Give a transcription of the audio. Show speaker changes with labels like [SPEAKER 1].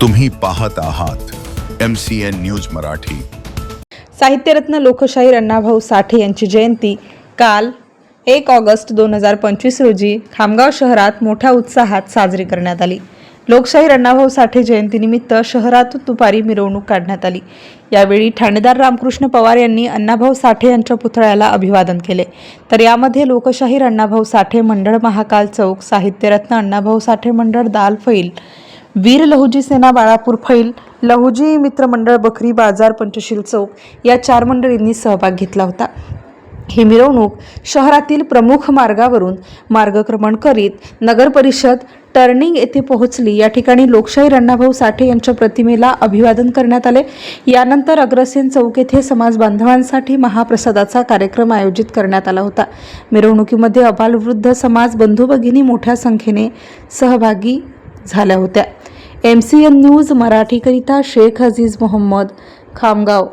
[SPEAKER 1] तुम्ही पाहत आहात M C N news Marathi.
[SPEAKER 2] साहित्यरत्न लोकशाहीर अण्णाभाऊ साठे यांची जयंती काल एक ऑगस्ट दोन हजार पंचवीस रोजी खामगाव शहरात मोठ्या उत्साहात साजरी करण्यात आली. लोकशाहीर अण्णाभाऊ साठे जयंतीनिमित्त शहरातून दुपारी मिरवणूक काढण्यात आली. यावेळी ठाणेदार रामकृष्ण पवार यांनी अण्णाभाऊ साठे यांच्या पुतळ्याला अभिवादन केले. तर यामध्ये लोकशाहीर अण्णाभाऊ साठे मंडळ महाकाल चौक साहित्यरत्न अण्णाभाऊ साठे मंडळ दाल फैल वीर लहुजी सेना बाळापूर फैल लहुजी मित्रमंडळ बकरी बाजार पंचशील चौक या चार मंडळींनी सहभाग घेतला होता. ही मिरवणूक शहरातील प्रमुख मार्गावरून मार्गक्रमण करीत नगर परिषद टर्निंग येथे पोहोचली. या ठिकाणी लोकशाहीर अण्णाभाऊ साठे यांच्या प्रतिमेला अभिवादन करण्यात आले. यानंतर अग्रसेन चौक येथे समाज बांधवांसाठी महाप्रसादाचा कार्यक्रम आयोजित करण्यात आला होता. मिरवणुकीमध्ये अबालवृद्ध समाज बंधू भगिनी मोठ्या संख्येने सहभागी झाल्या होत्या. एम सी एन न्यूज मराठीकरिता शेख अजीज मोहम्मद खामगाव.